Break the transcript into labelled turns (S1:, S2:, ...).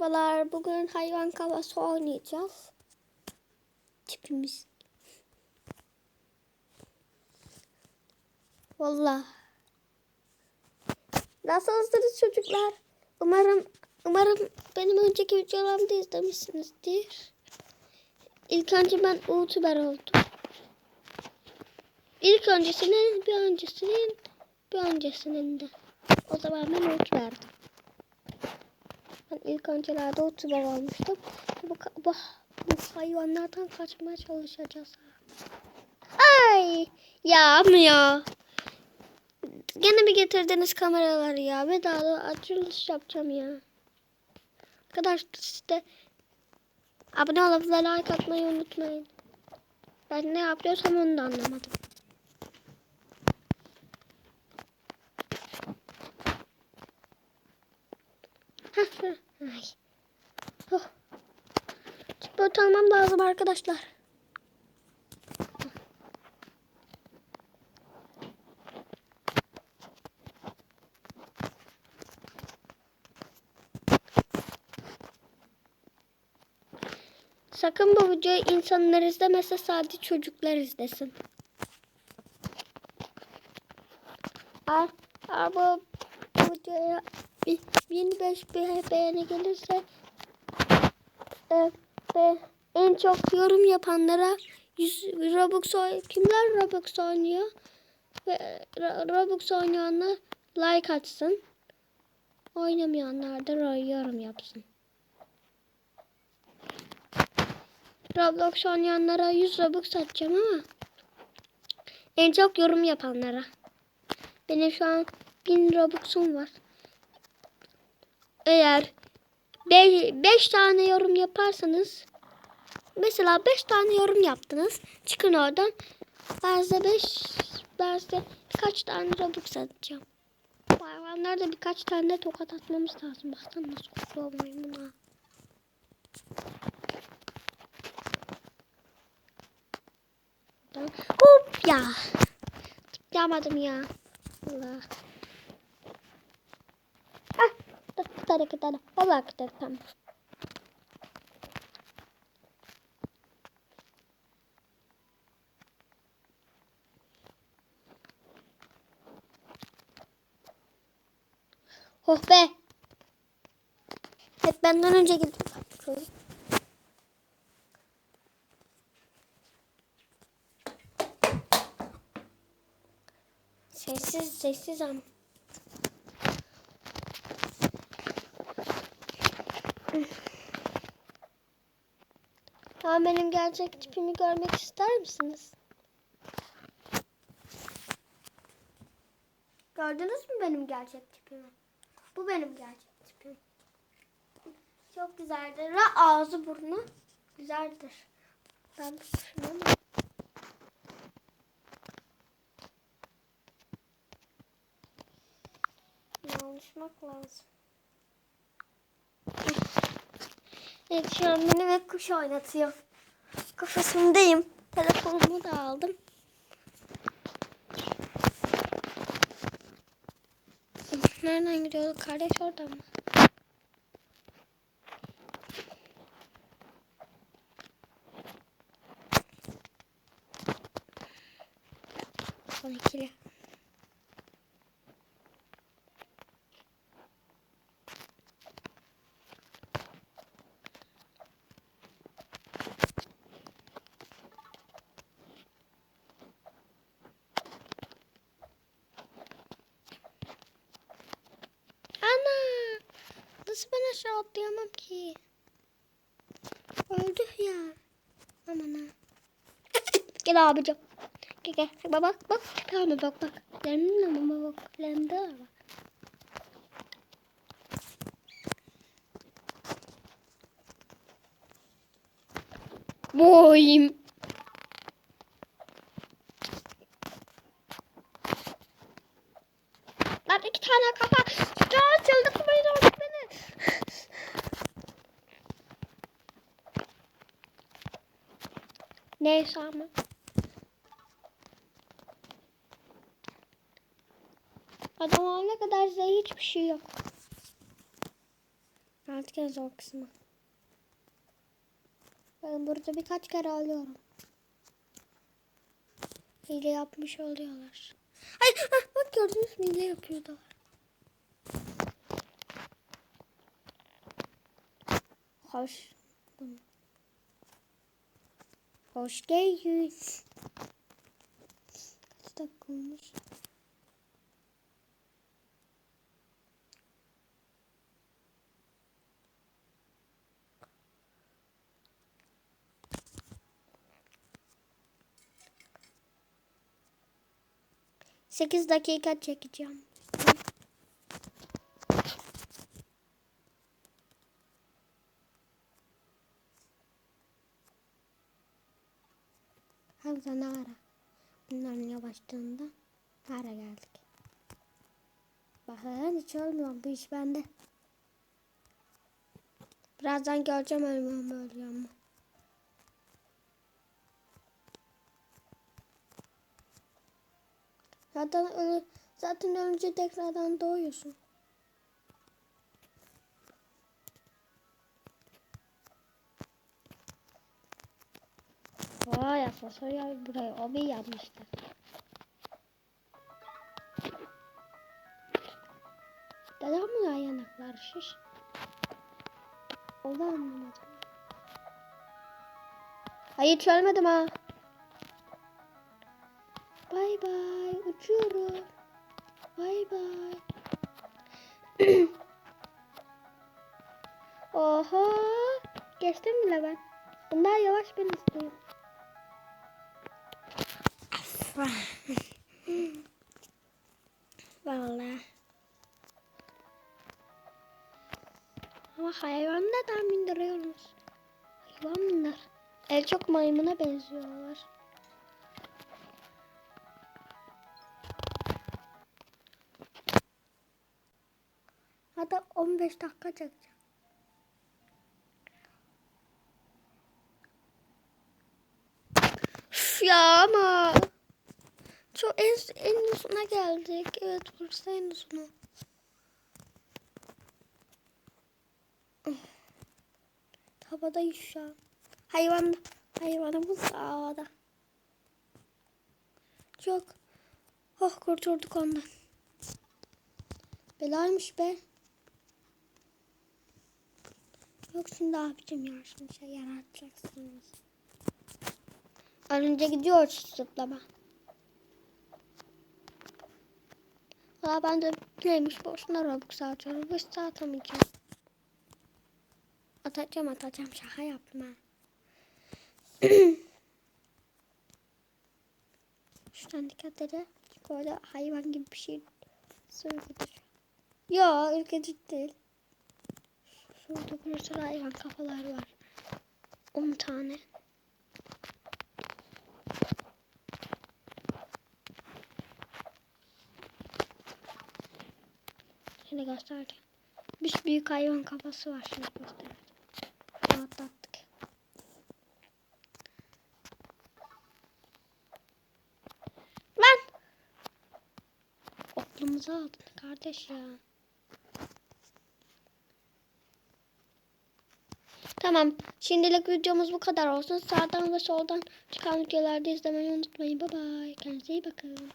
S1: Merhabalar. Bugün hayvan kavası oynayacağız. Tipimiz. Vallahi. Nasılsınız çocuklar? Umarım umarım benim önceki videolarımı da izlemişsinizdir. İlk önce ben YouTuber oldum. İlk öncesinin bir öncesinin bir öncesinin de. O zaman ben YouTuber'dım. Ben ilk öncelerde YouTuber olmuştum. Bu, bu, bu hayvanlardan kaçmaya çalışacağız. Ay ya ama ya. Gene bir getirdiniz kameraları ya. Da açılış yapacağım ya. Arkadaşlar size abone olup like atmayı unutmayın. Ben ne yapıyorsam onu da anlamadım. Ay. Oh. Böyle almam lazım arkadaşlar. Sakın bu videoyu insanlar izlemese sadece çocuklar izlesin. Aa, aa, bu, bu videoya bir, 25 bir beğeni gelirse e, ve en çok yorum yapanlara 100 Robux kimler Robux oynuyor ve Ro- Robux oynayanlar like atsın. Oynamayanlar da yorum yapsın. Roblox oynayanlara 100 Robux atacağım ama en çok yorum yapanlara. Benim şu an 1000 Robux'um var. Eğer 5 tane yorum yaparsanız mesela 5 tane yorum yaptınız. Çıkın oradan. Ben size 5 ben size birkaç tane Robux atacağım. Hayvanlarda birkaç tane tokat atmamız lazım. Baksana nasıl kokuyor maymuna. Hop ya. Yapamadım ya. Allah. Ah. Tane. Vallahi iki tane tamam. Oh be. Hep benden önce gidiyor. Sessiz sessiz ama. Ya benim gerçek tipimi görmek ister misiniz? Gördünüz mü benim gerçek tipimi? Bu benim gerçek tipim. Çok güzeldir. Ve ağzı burnu güzeldir. Ben şunu mu? Alışmak lazım. Evet şu an beni ve kuş oynatıyor. Kafasındayım. Telefonumu da aldım. Nereden gidiyordu? Kardeş oradan mı? Son ikili. Ana! Nasıl ben aşağı atlayamam ki? Öldü ya. Aman ha. Gel abicim. Gel gel. Bak bak bak. Tamam bak bak. Lemde ama bak. Lemde bak. Boyum. Lan iki tane kafa. Ya çıldırtmayın artık beni. Neyse ama. Adam ne kadar size hiçbir şey yok. Artık en zor kısmı. Ben burada birkaç kere alıyorum. Hile yapmış oluyorlar. Ay ah, bak gördünüz mü hile yapıyorlar. Hoş. Hoş geldin. Kaç dakika olmuş? Sekiz dakika çekeceğim. Hamza ne ara? Bunların yavaşlığında ara geldik. Bakın hiç olmuyor bu iş bende. Birazdan göreceğim ölmüyor mu ölüyor mu. Zaten ölü, zaten ölünce tekrardan doğuyorsun. Vay asansör ya burayı o bir yapmışlar. Neden bunlar yanaklar şiş? Onu anlamadım. Hayır çölmedim ha. Bay bay uçuyorum. Bay bay. Oha. Geçtim bile ben. Bundan yavaş ben istiyorum. Vallahi. Ama hayvan neden bindiriyoruz? Hayvan bunlar. El çok maymuna benziyorlar. Hatta 15 dakika çekeceğim. Üf ya ama çok en, en sona geldik. Evet burası en sonu. Havadayız şu an. Hayvan, hayvanımız havada. Çok. Oh kurtulduk ondan. Belaymış be. Yok şimdi abicim ya şimdi şey yaratacaksınız. Önce gidiyor zıplama. Valla ben de neymiş boşuna Robux atıyorum. Bu işte atamayacağım. Atacağım atacağım şaka yaptım ha. Şuradan dikkat edin. Çünkü hayvan gibi bir şey söyledi. Yo ülkeci değil. Şurada bir sürü hayvan kafalar var. 10 tane. Şimdi göstereceğim. Bir büyük hayvan kafası var şimdi göstereceğim. Atlattık. Lan! Aklımızı aldın kardeş ya. Tamam. Şimdilik videomuz bu kadar olsun. Sağdan ve soldan çıkan videolarda izlemeyi unutmayın. Bye bye. Kendinize iyi bakın.